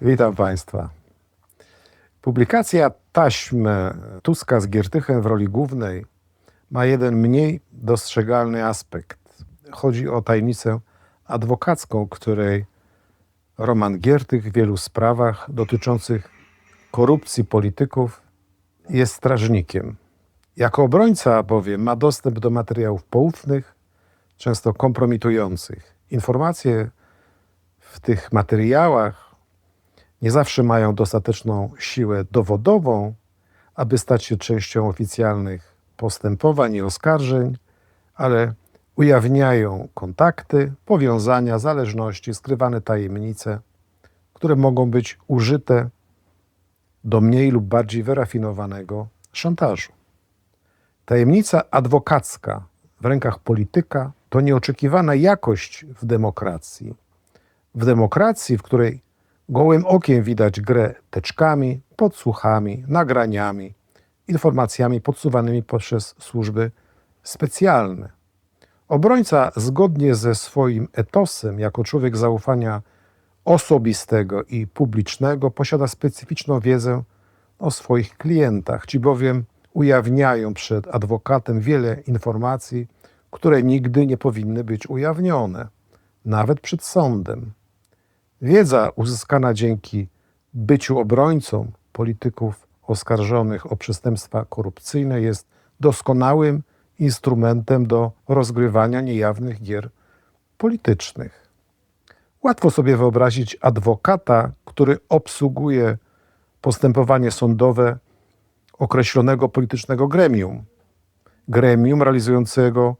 Witam Państwa. Publikacja taśm Tuska z Giertychem w roli głównej ma jeden mniej dostrzegalny aspekt. Chodzi o tajemnicę adwokacką, której Roman Giertych w wielu sprawach dotyczących korupcji polityków jest strażnikiem. Jako obrońca bowiem ma dostęp do materiałów poufnych, często kompromitujących. Informacje w tych materiałach nie zawsze mają dostateczną siłę dowodową, aby stać się częścią oficjalnych postępowań i oskarżeń, ale ujawniają kontakty, powiązania, zależności, skrywane tajemnice, które mogą być użyte do mniej lub bardziej wyrafinowanego szantażu. Tajemnica adwokacka w rękach polityka to nieoczekiwana jakość w demokracji. W demokracji, w której gołym okiem widać grę teczkami, podsłuchami, nagraniami, informacjami podsuwanymi poprzez służby specjalne. Obrońca, zgodnie ze swoim etosem, jako człowiek zaufania osobistego i publicznego, posiada specyficzną wiedzę o swoich klientach. Ci bowiem ujawniają przed adwokatem wiele informacji, które nigdy nie powinny być ujawnione, nawet przed sądem. Wiedza uzyskana dzięki byciu obrońcą polityków oskarżonych o przestępstwa korupcyjne jest doskonałym instrumentem do rozgrywania niejawnych gier politycznych. Łatwo sobie wyobrazić adwokata, który obsługuje postępowanie sądowe określonego politycznego gremium. Gremium realizującego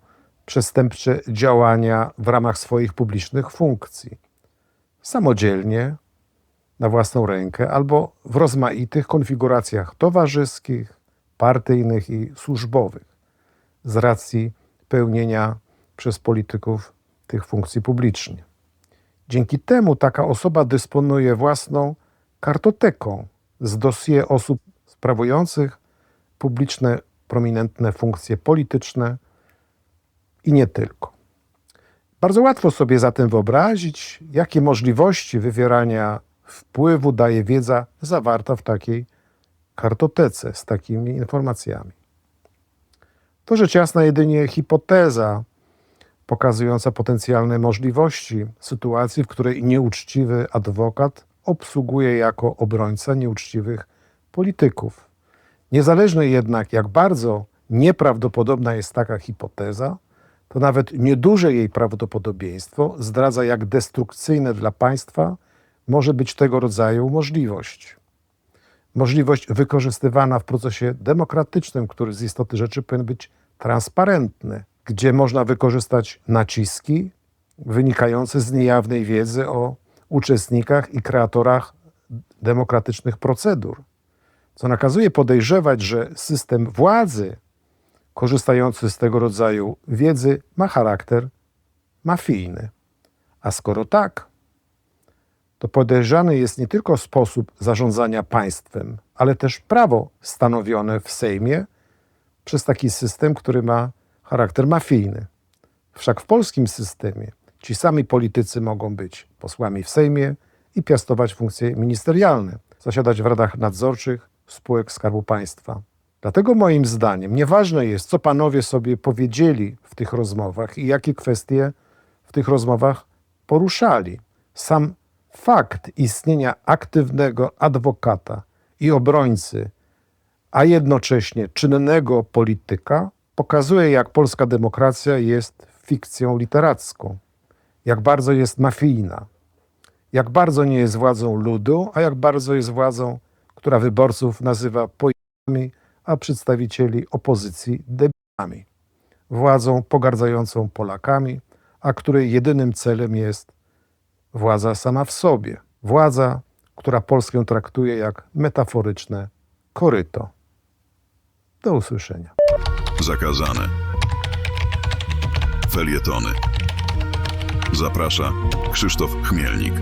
przestępcze działania w ramach swoich publicznych funkcji. Samodzielnie, na własną rękę, albo w rozmaitych konfiguracjach towarzyskich, partyjnych i służbowych, z racji pełnienia przez polityków tych funkcji publicznie. Dzięki temu taka osoba dysponuje własną kartoteką z dosie osób sprawujących publiczne, prominentne funkcje polityczne i nie tylko. Bardzo łatwo sobie zatem wyobrazić, jakie możliwości wywierania wpływu daje wiedza zawarta w takiej kartotece z takimi informacjami. To rzecz jasna jedynie hipoteza pokazująca potencjalne możliwości sytuacji, w której nieuczciwy adwokat obsługuje jako obrońca nieuczciwych polityków. Niezależnie jednak, jak bardzo nieprawdopodobna jest taka hipoteza, to nawet nieduże jej prawdopodobieństwo zdradza, jak destrukcyjne dla państwa może być tego rodzaju możliwość. Możliwość wykorzystywana w procesie demokratycznym, który z istoty rzeczy powinien być transparentny, gdzie można wykorzystać naciski wynikające z niejawnej wiedzy o uczestnikach i kreatorach demokratycznych procedur, co nakazuje podejrzewać, że system władzy korzystający z tego rodzaju wiedzy ma charakter mafijny. A skoro tak, to podejrzany jest nie tylko sposób zarządzania państwem, ale też prawo stanowione w Sejmie przez taki system, który ma charakter mafijny. Wszak w polskim systemie ci sami politycy mogą być posłami w Sejmie i piastować funkcje ministerialne, zasiadać w radach nadzorczych spółek Skarbu Państwa. Dlatego moim zdaniem nieważne jest, co panowie sobie powiedzieli w tych rozmowach i jakie kwestie w tych rozmowach poruszali. Sam fakt istnienia aktywnego adwokata i obrońcy, a jednocześnie czynnego polityka, pokazuje, jak polska demokracja jest fikcją literacką, jak bardzo jest mafijna, jak bardzo nie jest władzą ludu, a jak bardzo jest władzą, która wyborców nazywa pojemami, a przedstawicieli opozycji debilami. Władzą pogardzającą Polakami, a której jedynym celem jest władza sama w sobie. Władza, która Polskę traktuje jak metaforyczne koryto. Do usłyszenia. Zakazane. Felietony. Zaprasza Krzysztof Chmielnik.